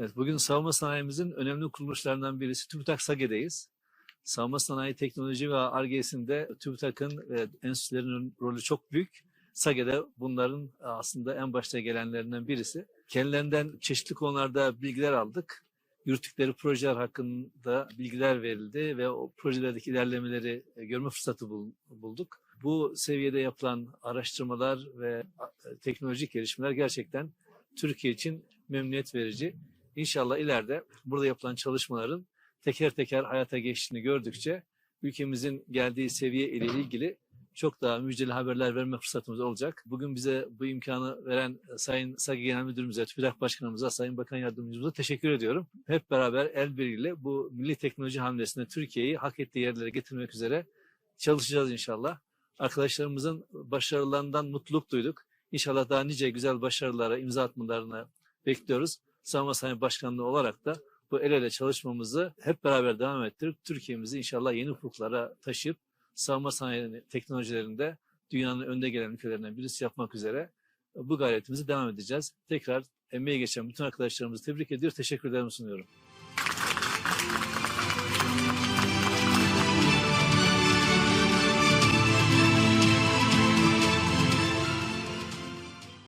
Evet, bugün savunma sanayimizin önemli kuruluşlarından birisi TÜBİTAK SAGE'deyiz. Savunma sanayi teknoloji ve ARGE'sinde TÜBİTAK'ın ve enstitülerin rolü çok büyük. SAGE'de bunların aslında en başta gelenlerinden birisi. Kendilerinden çeşitli konularda bilgiler aldık. Yürüttükleri projeler hakkında bilgiler verildi ve o projelerdeki ilerlemeleri e, görme fırsatı bul- bulduk. Bu seviyede yapılan araştırmalar ve teknolojik gelişmeler gerçekten Türkiye için memnuniyet verici. İnşallah ileride burada yapılan çalışmaların teker teker hayata geçtiğini gördükçe ülkemizin geldiği seviye ile ilgili çok daha müjdeli haberler verme fırsatımız olacak. Bugün bize bu imkanı veren Sayın SAGİ Genel Müdürümüze, TÜBİTAK Başkanımıza, Sayın Bakan Yardımcımıza teşekkür ediyorum. Hep beraber el birliğiyle bu milli teknoloji hamlesinde Türkiye'yi hak ettiği yerlere getirmek üzere çalışacağız inşallah. Arkadaşlarımızın başarılarından mutluluk duyduk. İnşallah daha nice güzel başarılara, imza atmalarını bekliyoruz. Savunma Sanayi Başkanlığı olarak da bu el ele çalışmamızı hep beraber devam ettirip Türkiye'mizi inşallah yeni ufuklara taşıyıp savunma sanayi teknolojilerinde dünyanın önde gelen ülkelerinden birisi yapmak üzere bu gayretimizi devam edeceğiz. Tekrar emeği geçen bütün arkadaşlarımızı tebrik ediyor, teşekkürlerimi sunuyorum.